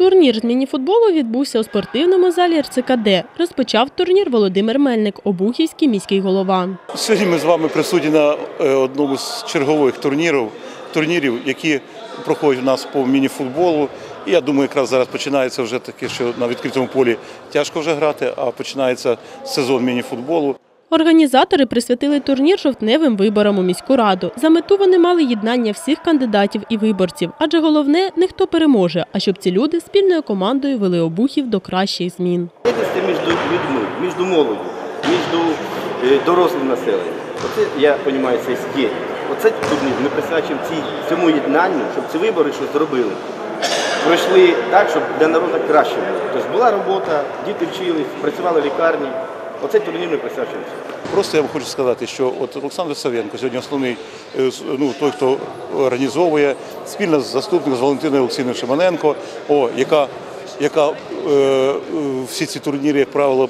Турнір з мініфутболу відбувся у спортивному залі РЦКД. Розпочав турнір Володимир Мельник, Обухівський міський голова. Сьогодні ми з вами присутні на е, одному з чергових турнірів, турнірів, які проходять у нас по мініфутболу. І я думаю, якраз зараз починається вже таке, що на відкритому полі тяжко вже грати, а починається сезон мініфутболу. Організатори присвятили турнір жовтневим виборам у міську раду. За мету вони мали єднання всіх кандидатів і виборців, адже головне не хто переможе, а щоб ці люди спільною командою вели обухів до кращих змін. Єдності між людьми, між молоддю, між е, дорослим населенням. Оце я розумію, цей скель. Оце турнір ми присвячуємо цьому єднанню, щоб ці вибори щось зробили. Пройшли так, щоб для народу краще було. Тобто була робота, діти вчились, працювали в лікарні. Оцей турнір ми присвячуємо. Просто я вам хочу сказати, що от Олександр Савенко сьогодні основний е, ну, той, хто організовує спільно з заступником з Валентиною Олексійовною Шиманенко, о, яка, яка е, е, всі ці турніри, як правило,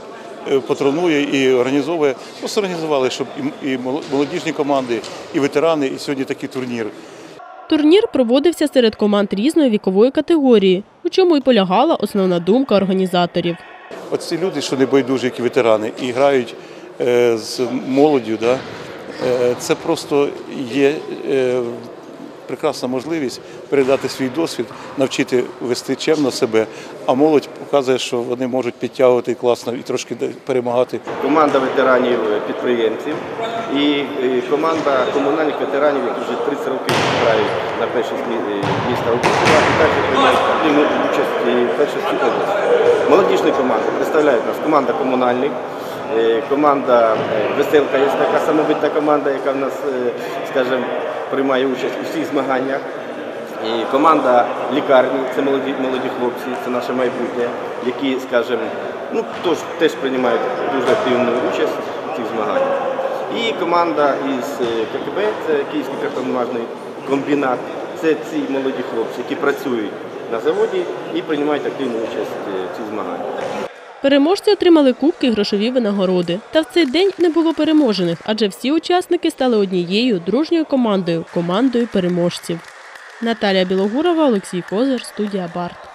е, патронує і організовує. Просто організували, щоб і, і молодіжні команди, і ветерани, і сьогодні такий турнір. Турнір проводився серед команд різної вікової категорії, у чому й полягала основна думка організаторів. От ці люди, що не байдужі, які ветерани, і грають е, з молоддю, да, е, це просто є е, прекрасна можливість передати свій досвід, навчити вести чемно себе, а молодь показує, що вони можуть підтягувати класно і трошки перемагати. Команда ветеранів підприємців і команда комунальних ветеранів, які вже 30 років грають на першість мі- міста Обухова і також приймають активну участь і в області. Молодіжні команди представляють нас команда комунальних, е, команда е, Веселка є така самобитна команда, яка в нас, е, скажімо, приймає участь у всіх змаганнях. І команда лікарні, це молоді, молоді хлопці, це наше майбутнє, які, скажімо, ну, теж, теж приймають дуже активну участь в цих змаганнях. І команда із ККБ, це Київський картонмажний комбінат, це ці молоді хлопці, які працюють на заводі і приймають активну участь е, в цих змаганнях. Переможці отримали кубки грошові винагороди. Та в цей день не було переможених, адже всі учасники стали однією дружньою командою командою переможців. Наталія Білогурова, Олексій Козир, студія Барт.